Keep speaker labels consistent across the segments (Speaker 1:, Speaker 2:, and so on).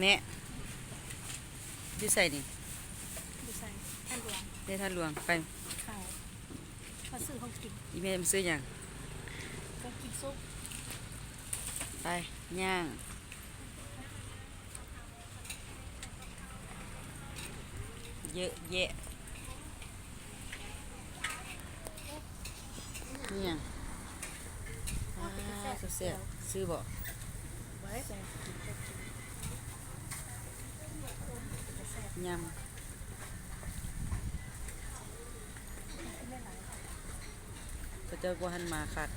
Speaker 1: แม่อยู่ใส่นี่
Speaker 2: ดูใส่ท่านหลวง
Speaker 1: เด้ท่านหลวงไป
Speaker 2: เขาเขาซื้อเขากิน
Speaker 1: อีแม่มาซื้อหยัง
Speaker 2: เขากินซุป
Speaker 1: ไปย่างเยอะแยะนี่หยังอ่าเสียๆซื้อบ่
Speaker 2: ไว้แต่กินก็กิน
Speaker 1: ยำพระเจ้าก็หันมาคัก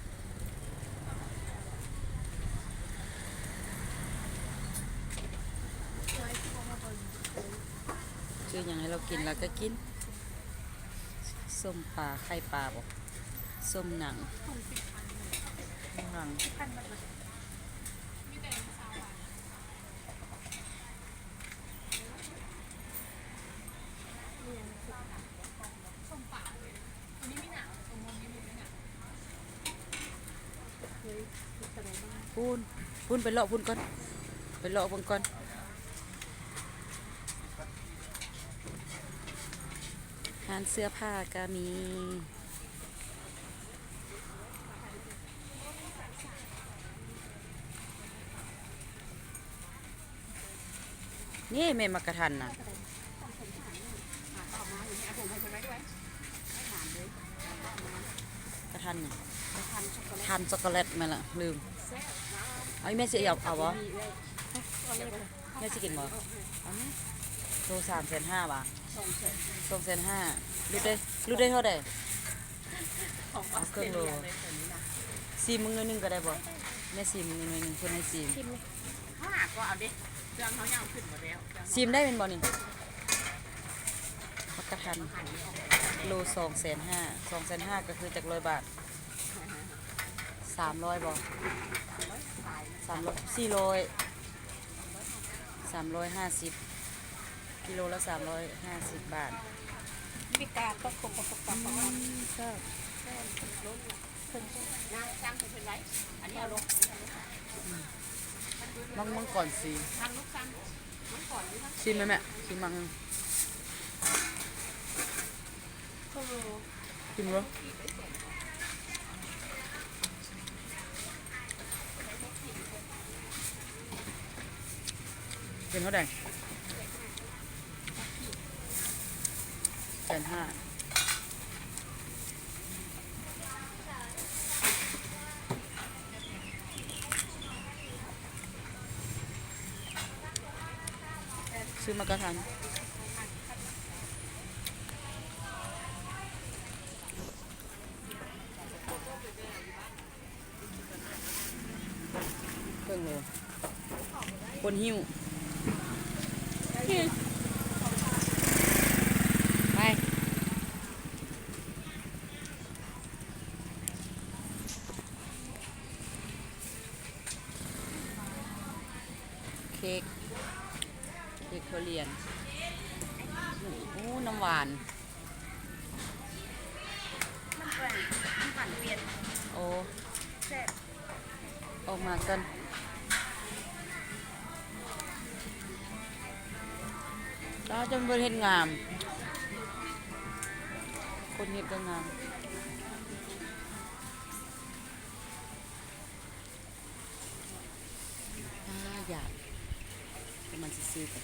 Speaker 2: ไว้ที่เขามาบริ
Speaker 1: ซื้อยังให้เรากินแล้วก็กิน ส้มปลาไข่ปลาบ่ส้มหนัง
Speaker 2: คนสิบพันเลย
Speaker 1: หนัง
Speaker 2: พันมันเลยมีแต่สาวหวานเรียนสุดหนักส้มป่าเลยอันนี้ไม่หนาวตรงนี้ไม่หนาวเฮ้ยคิดอะไรบ้าง
Speaker 1: พูนพูนไปเลาะพูนก่อน ไปเลาะพูนก่อนหานเสื้อผ้าก็มีนี่แม่มากระทันนะกระทันน่ะทันช็อกโกแลตไหมาละลืม เอาอีแม่สิเอาเอาวะแม่สิกินบ่เอาไหมโลสามแสนห้าบาทสองแสนห้ารูดได้รูดได้เท่าใดเอาเครื่องโลซีมึงหน่อยหนึงก็ได้บ่แม่ซีมึงหน่อยหนึงคนให้ซีม
Speaker 2: เขา
Speaker 3: หาก็เอาดิเครื่องเขายังเอาขึ้นหมดแล้วเครื่อง
Speaker 1: ซีมได้เป็นบ่นี่มักกะทันโลสองแสนห้าสองแสนห้าก็คือจากร้อยบาทสามร้อยบ่ สามร้อยสี่ร้อยสามร้อยห้าสิบกิโลละสามร้อยห้าสิบบาท
Speaker 2: พิการก็คงประกอบประกอบ
Speaker 1: ชอบ
Speaker 3: นะจ้างเป็นเป็นไรอันนี้เอาลง
Speaker 1: มังมังก่อนสิ
Speaker 3: ทำลูกซ้ำน้ำก่อนดิคะ
Speaker 1: ชิมไหมแม่ชิมมัง
Speaker 2: ก็รู้
Speaker 1: ชิมเหร เป็นเท่าไหร่แสนห้าซื้อมากระทันเครื่องโลคนหิ้ว ไปเค้กเค้กทุเรียนโอ้น้ำหวาน
Speaker 3: น้ำปั่นน้ำปั่นเปลี่ยน
Speaker 1: โอ้
Speaker 3: แซ่บ
Speaker 1: ออกมากัน เราจะเป็นเห็นงาม คนเห็นก็งามอ่าอยากมันจะซื้อกัน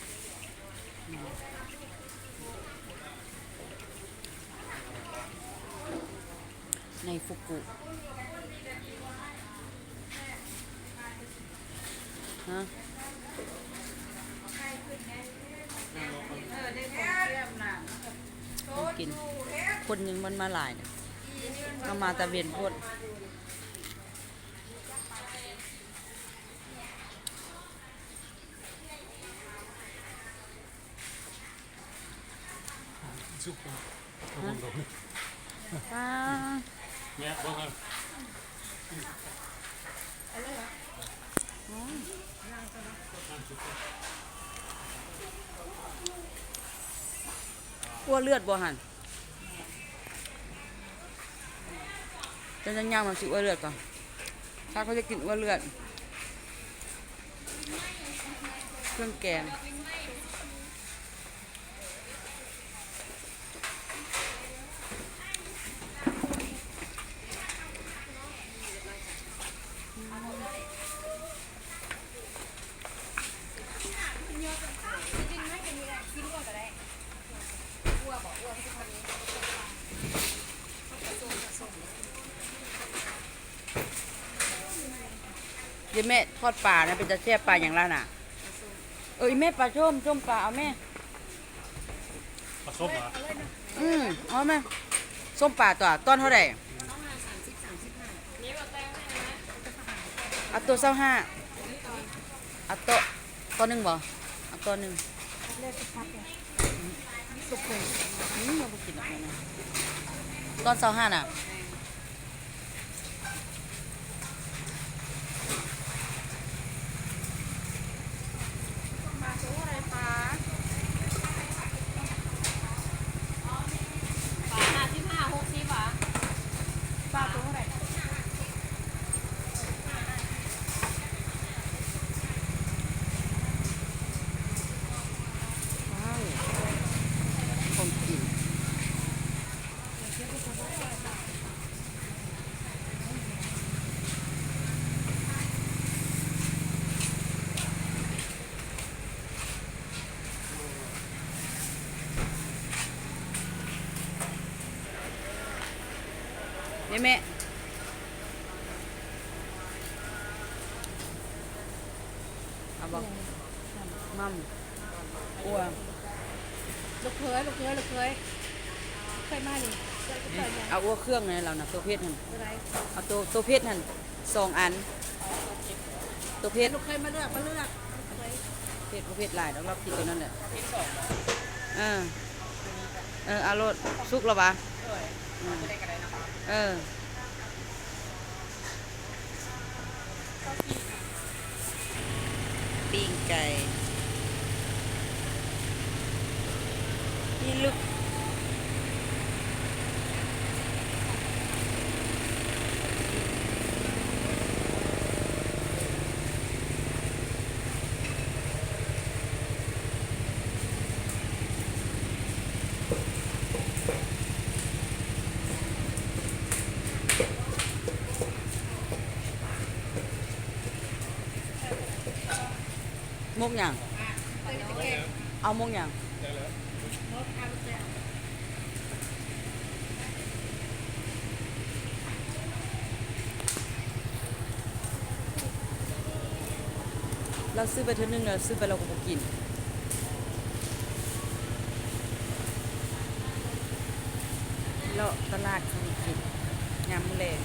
Speaker 1: ในฟุกุฮะต้อง กิน คนยังมันมาหลายเนี่ยเอามาตะเวียนพด
Speaker 4: Super.
Speaker 1: ป้า
Speaker 4: Ja, we gaan.
Speaker 1: อ้วเลือดบ่หัน จะจะย่างมันสิอ้วเลือดก่อนถ้าเขาจะกินอ้วเลือด เครื่องแกง เดี๋ยวแม่ทอดปลานะเป็นจะแช่บปลาอย่างไรน่ะ เอออีแม่ปลาส้มส้มปลาเอาแม่
Speaker 4: ผสมเหรอ
Speaker 1: อืมเอาแม่ส้มปลาตัวต้นเท่าไหร่เอาตัวเศร้าห้าเอาตัวตัวหนึ่งบ่เอาตัวหนึ่ง
Speaker 2: เลือกพักเลย
Speaker 1: อืมเราไปกินอะไรนะตอนเศร้าห้าน่ะ
Speaker 3: มาซื้ออะไรคะ
Speaker 2: ปลาห้าสิบห้าหกสิบอะ
Speaker 3: ปลาตัวเท่าไหร่
Speaker 1: ว้าวของกินเนี่ย แม่เอาบอกมัมอ้วน
Speaker 2: ลูกเคยลูกเคยลูกเคยเคยมาดิเคยเคยยัง
Speaker 1: เอาอ้วเครื่องในเรานะตัวเพชรนั่น
Speaker 2: อะไร
Speaker 1: เอาตัวตัวเพชรนั่นสองอัน ตัวเพชร
Speaker 2: ลูกเคยมาเลือกมาเลือกเคย
Speaker 1: เพชรประเภทหลายแล้วเรากินตัวนั้นแหละเออเออเอารสสุกแล้วปะอืม เออปิ้งไก่นี่ลูก มุกหยังเอามุกหยังเราซื้อไปเท่านึงเราซื้อไปเราก็บ่กินเลาตลาดเขานี่กินยามมื้อแลง